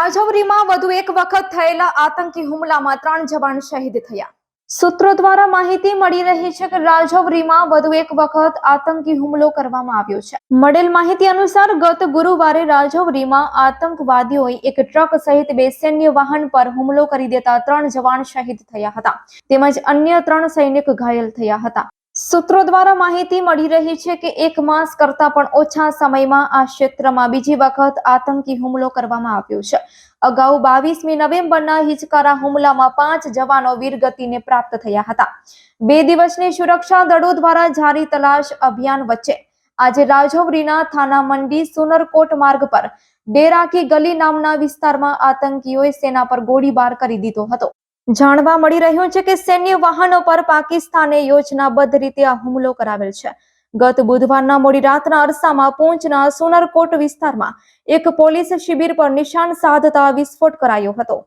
રાજૌરીમાં વધુ એક વખત થયેલા આતંકી હુમલામાં ત્રણ જવાન શહીદ થયા. સૂત્રો દ્વારા માહિતી મળી રહી છે કે રાજૌરીમાં વધુ એક વખત આતંકી હુમલો કરવામાં આવ્યો છે. મળેલ માહિતી અનુસાર ગત ગુરુવારે રાજૌરીમાં આતંકવાદીઓએ એક ટ્રક સહિત બે સૈન્ય વાહન પર હુમલો કરી દેતા ત્રણ જવાન શહીદ થયા હતા. તેમજ અન્ય ત્રણ સૈનિક ઘાયલ થયા હતા. સૂત્રો દ્વારા માહિતી મળી રહી છે કે એક માસ કરતા પણ ઓછા સમયમાં આ ક્ષેત્રમાં બીજી વખત આતંકી હુમલો કરવામાં આવ્યો છે. અગાઉ બાવીસમી નવેમ્બરના હિચકારા હુમલામાં પાંચ જવાનો વીરગતિને પ્રાપ્ત થયા હતા. બે દિવસની સુરક્ષા દળો દ્વારા જારી તલાશ અભિયાન વચ્ચે આજે રાજૌરીના થાના મંડી સુનરકોટ માર્ગ પર ડેરાકી ગલી નામના વિસ્તારમાં આતંકીઓએ સેના પર ગોળીબાર કરી દીધો હતો. જાણવા મળી રહ્યું છે કે સૈન્ય વાહનો પર પાકિસ્તાને યોજનાબદ્ધ રીતે આ હુમલો કરાવેલ છે. ગત બુધવારના મોડી રાતના અરસામાં પૂંચના સોનરકોટ વિસ્તારમાં એક પોલીસ શિબિર પર નિશાન સાધતા વિસ્ફોટ કરાયો હતો.